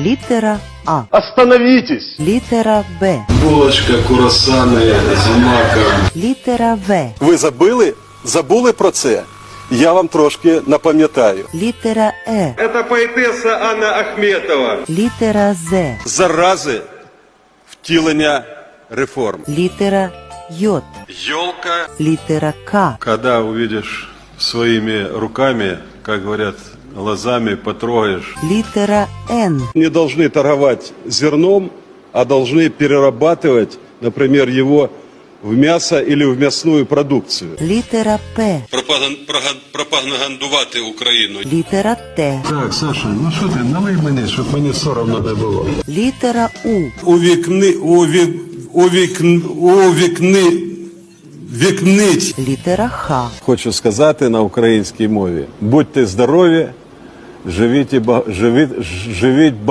Літера А. Остановитесь! Літера Б. Булочка, курасани з маком. Літера В. Ви забили? Забули про це? Я вам трошки напам'ятаю. Літера Е. Это поэтесса Анна Ахметова. Літера З. Зарази втілення реформ. Літера Й. Йолка. Літера К. Когда увидишь своими руками, как говорят, глазами потрогаешь, Літера Н. Не должны торговать зерном, а должны перерабатывать, например, его в мясо или в мясную продукцию. Літера П. Пропагандувати Україну. Літера Т. Так, Саша, ну що ти, налий мені, щоб мені соромно не було. Літера У. Увікни, увік, увікн, увікни, вікнить. Літера Х. Хочу сказати на українській мові: будьте здорові, живіть, і ба- живіть, живіть багато.